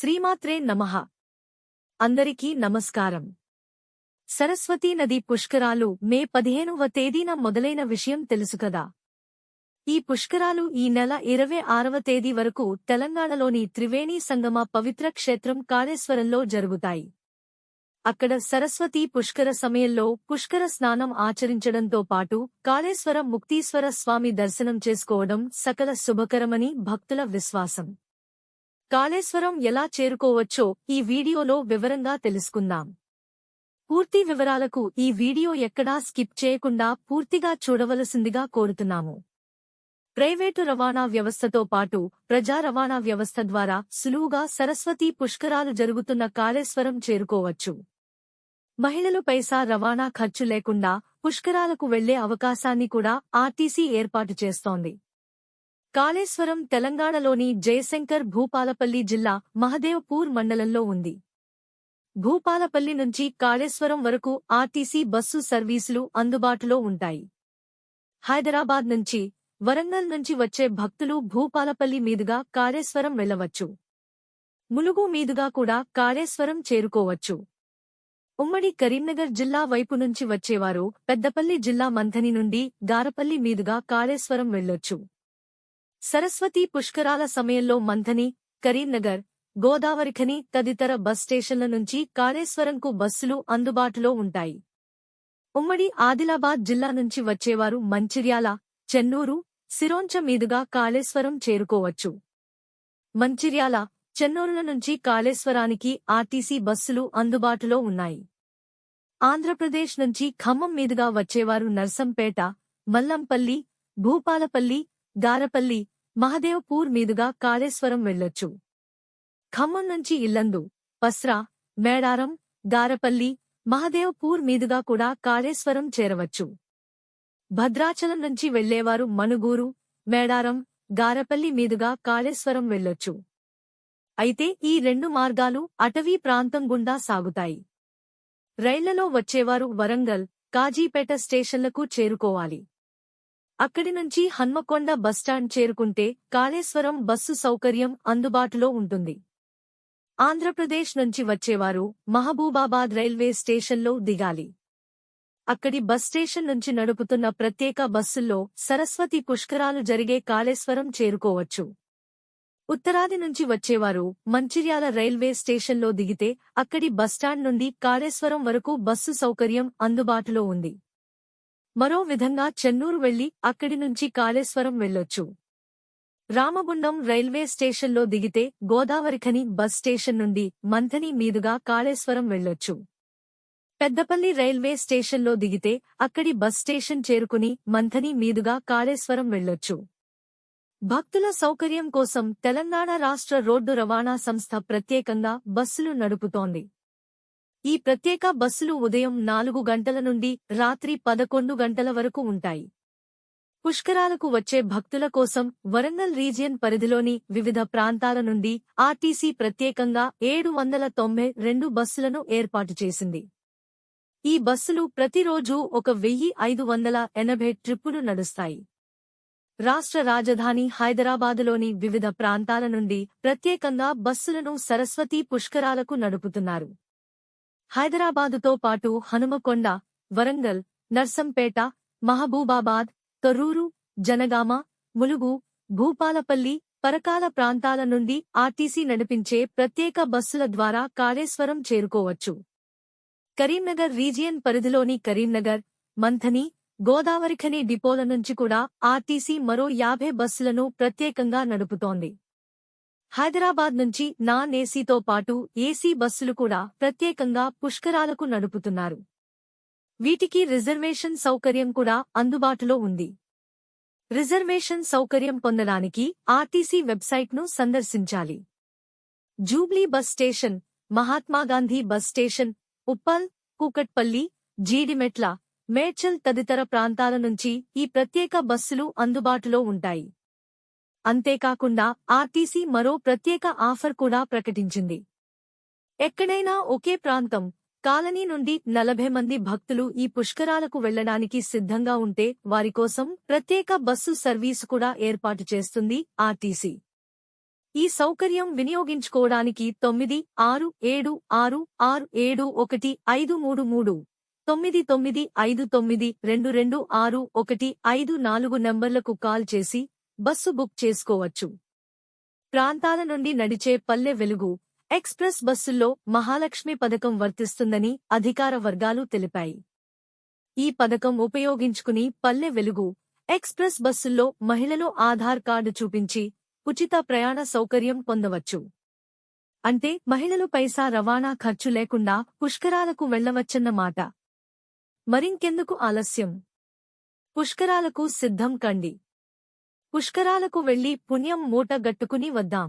శ్రీమాత్రే నమః. అందరికీ నమస్కారం. సరస్వతీ నది పుష్కరాలు మే పదిహేనవ తేదీన మొదలైన విషయం తెలుసు కదా. ఈ పుష్కరాలు ఈ నెల ఇరవై ఆరవ తేదీ వరకు తెలంగాణలోని త్రివేణి సంగమ పవిత్ర క్షేత్రం కాళేశ్వరంలో జరుగుతాయి. అక్కడ సరస్వతీ పుష్కర సమయంలో పుష్కర స్నానం ఆచరించడంతో పాటు కాళేశ్వర ముక్తీశ్వర స్వామి దర్శనం చేసుకోవడం సకల శుభకరమని భక్తుల విశ్వాసం. కాళేశ్వరం ఎలా చేరుకోవచ్చో ఈ వీడియోలో వివరంగా తెలుసుకుందాం. పూర్తి వివరాలకు ఈ వీడియో ఎక్కడా స్కిప్ చేయకుండా పూర్తిగా చూడవలసిందిగా కోరుతున్నాము. ప్రైవేటు రవాణా వ్యవస్థతో పాటు ప్రజా రవాణా వ్యవస్థ ద్వారా సులువుగా సరస్వతీ పుష్కరాలు జరుగుతున్న కాళేశ్వరం చేరుకోవచ్చు. మహిళలు పైసా రవాణా ఖర్చు లేకుండా పుష్కరాలకు వెళ్ళే అవకాశాన్ని కూడా ఆర్టీసీ ఏర్పాటు చేస్తోంది. కాళేశ్వరం తెలంగాణలోని జయశంకర్ భూపాలపల్లి జిల్లా మహదేవ్పూర్ మండలంలో ఉంది. భూపాలపల్లి నుంచి కాళేశ్వరం వరకు ఆర్టీసీ బస్సు సర్వీసులు అందుబాటులో ఉంటాయి. హైదరాబాద్ నుంచి వరంగల్ నుంచి వచ్చే భక్తులు భూపాలపల్లి మీదుగా కాళేశ్వరం వెళ్ళవచ్చు ములుగు మీదుగా కూడా కాళేశ్వరం చేరుకోవచ్చు. ఉమ్మడి కరీంనగర్ జిల్లా వైపు నుంచి వచ్చేవారు పెద్దపల్లి జిల్లా మంథని నుండి గారపల్లి మీదుగా కాళేశ్వరం వెళ్ళొచ్చు సరస్వతి పుష్కరాల సమయంలో మంథని కరీంనగర్ గోదావరిఖని తదితర బస్ స్టేషన్ల నుంచి కాళేశ్వరంకు బస్సులు అందుబాటులో ఉంటాయి. ఉమ్మడి ఆదిలాబాద్ జిల్లా నుంచి వచ్చేవారు మంచిర్యాల చెన్నూరు సిరోంచ మీదుగా కాళేశ్వరం చేరుకోవచ్చు. మంచిర్యాల చెన్నూరుల నుంచి కాళేశ్వరానికి ఆర్టీసీ బస్సులు అందుబాటులో ఉన్నాయి. ఆంధ్రప్రదేశ్ నుంచి ఖమ్మం మీదుగా వచ్చేవారు నర్సంపేట మల్లంపల్లి భూపాలపల్లి గారపల్లి మహదేవ్పూర్ మీదుగా కాళేశ్వరం వెళ్ళొచ్చు ఖమ్మం నుంచి ఇల్లందు పస్రా మేడారం గారపల్లి మహదేవ్పూర్ మీదుగా కూడా కాళేశ్వరం చేరవచ్చు. భద్రాచలం నుంచి వెళ్ళేవారు మనుగూరు మేడారం గారపల్లి మీదుగా కాళేశ్వరం వెళ్ళొచ్చు అయితే ఈ రెండు మార్గాలు అటవీ ప్రాంతం గుండా సాగుతాయి. రైళ్ళలో వచ్చేవారు వరంగల్ కాజీపేట స్టేషన్లకు చేరుకోవాలి. అక్కడి నుంచి హన్మకొండ బస్టాండ్ చేరుకుంటే కాళేశ్వరం బస్సు సౌకర్యం అందుబాటులో ఉంటుంది. ఆంధ్రప్రదేశ్ నుంచి వచ్చేవారు మహబూబాబాద్ రైల్వే స్టేషన్లో దిగాలి. అక్కడి బస్ స్టేషన్ నుంచి నడుపుతున్న ప్రత్యేక బస్సుల్లో సరస్వతి పుష్కరాలు జరిగే కాళేశ్వరం చేరుకోవచ్చు. ఉత్తరాది నుంచి వచ్చేవారు మంచిర్యాల రైల్వే స్టేషన్లో దిగితే అక్కడి బస్టాండ్ నుండి కాళేశ్వరం వరకు బస్సు సౌకర్యం అందుబాటులో ఉంది. మరో విధంగా చెన్నూరు వెళ్ళి అక్కడి నుంచి కాళేశ్వరం వెళ్ళొచ్చు రామగుండం రైల్వే స్టేషన్లో దిగితే గోదావరిఖని బస్ స్టేషన్ నుండి మంథని మీదుగా కాళేశ్వరం వెళ్ళొచ్చు పెద్దపల్లి రైల్వే స్టేషన్లో దిగితే అక్కడి బస్ స్టేషన్ చేరుకుని మంథని మీదుగా కాళేశ్వరం వెళ్ళొచ్చు భక్తుల సౌకర్యం కోసం తెలంగాణ రాష్ట్ర రోడ్డు రవాణా సంస్థ ప్రత్యేకంగా బస్సులు నడుపుతోంది. ఈ ప్రత్యేక బస్సులు ఉదయం నాలుగు గంటల నుండి రాత్రి పదకొండు గంటల వరకు ఉంటాయి. పుష్కరాలకు వచ్చే భక్తుల కోసం వరంగల్ రీజియన్ పరిధిలోని వివిధ ప్రాంతాల నుండి ఆర్టీసీ ప్రత్యేకంగా ఏడు వందల తొంభై రెండు బస్సులను ఏర్పాటు చేసింది. ఈ బస్సులు ప్రతిరోజూ ఒక వెయ్యి ఐదు వందల ఎనభై ట్రిప్పులు నడుస్తాయి. రాష్ట్ర రాజధాని హైదరాబాదులోని వివిధ ప్రాంతాల నుండి ప్రత్యేకంగా బస్సులను సరస్వతీ పుష్కరాలకు నడుపుతున్నారు. హైదరాబాదుతో పాటు హనుమకొండ వరంగల్ నర్సంపేట మహబూబాబాద్ తొర్రూరు జనగామ ములుగు భూపాలపల్లి పరకాల ప్రాంతాల నుండి ఆర్టీసీ నడిపించే ప్రత్యేక బస్సుల ద్వారా కాళేశ్వరం చేరుకోవచ్చు. కరీంనగర్ రీజియన్ పరిధిలోని కరీంనగర్ మంథని గోదావరిఖని డిపోల నుంచి కూడా ఆర్టీసీ మరో యాభై బస్సులను ప్రత్యేకంగా నడుపుతోంది. హైదరాబాద్ నుంచి నాన్ ఏసీతో పాటు ఏసీ బస్సులు కూడా ప్రత్యేకంగా పుష్కరాలకు నడుపుతున్నారు. వీటికి రిజర్వేషన్ సౌకర్యం కూడా అందుబాటులో ఉంది. రిజర్వేషన్ సౌకర్యం పొందడానికి ఆర్టీసీ వెబ్సైట్ను సందర్శించాలి. Jubilee bus station Mahatma Gandhi bus station Uppal Kukatpally Jeedimetla Medchal తదితర ప్రాంతాల నుంచి ఈ ప్రత్యేక బస్సులు అందుబాటులో ఉంటాయి. అంతేకాకుండా ఆర్టీసీ మరో ప్రత్యేక ఆఫర్ కూడా ప్రకటించింది. ఎక్కడైనా ఒకే ప్రాంతం కాలనీ నుండి నలభై మంది భక్తులు ఈ పుష్కరాలకు వెళ్ళడానికి సిద్ధంగా ఉంటే వారి కోసం ప్రత్యేక బస్సు సర్వీసు కూడా ఏర్పాటు చేస్తుంది ఆర్టీసీ. ఈ సౌకర్యం వినియోగించుకోవడానికి తొమ్మిది ఆరు ఏడు ఆరు ఆరు ఏడు ఒకటి ఐదు మూడు మూడు తొమ్మిది తొమ్మిది ఐదు తొమ్మిది రెండు రెండు ఆరు ఒకటి ఐదు నాలుగు నంబర్లకు కాల్ చేసి బస్సు బుక్ చేసుకోవచ్చు. ప్రాంతాల నుండి నడిచే పల్లె వెలుగు ఎక్స్ప్రెస్ బస్సుల్లో మహాలక్ష్మి పథకం వర్తిస్తుందని అధికార వర్గాలు తెలిపాయి. ఈ పథకం ఉపయోగించుకుని పల్లె వెలుగు ఎక్స్ప్రెస్ బస్సుల్లో మహిళలు ఆధార్ కార్డు చూపించి ఉచిత ప్రయాణ సౌకర్యం పొందవచ్చు. అంటే మహిళలు పైసా రవాణా ఖర్చు లేకుండా పుష్కరాలకు వెళ్ళవచ్చన్నమాట మరింకెందుకు ఆలస్యం? పుష్కరాలకు సిద్ధం కండి. పుష్కరాలకు వెళ్ళి పుణ్యం మూట గట్టుకుని వద్దాం.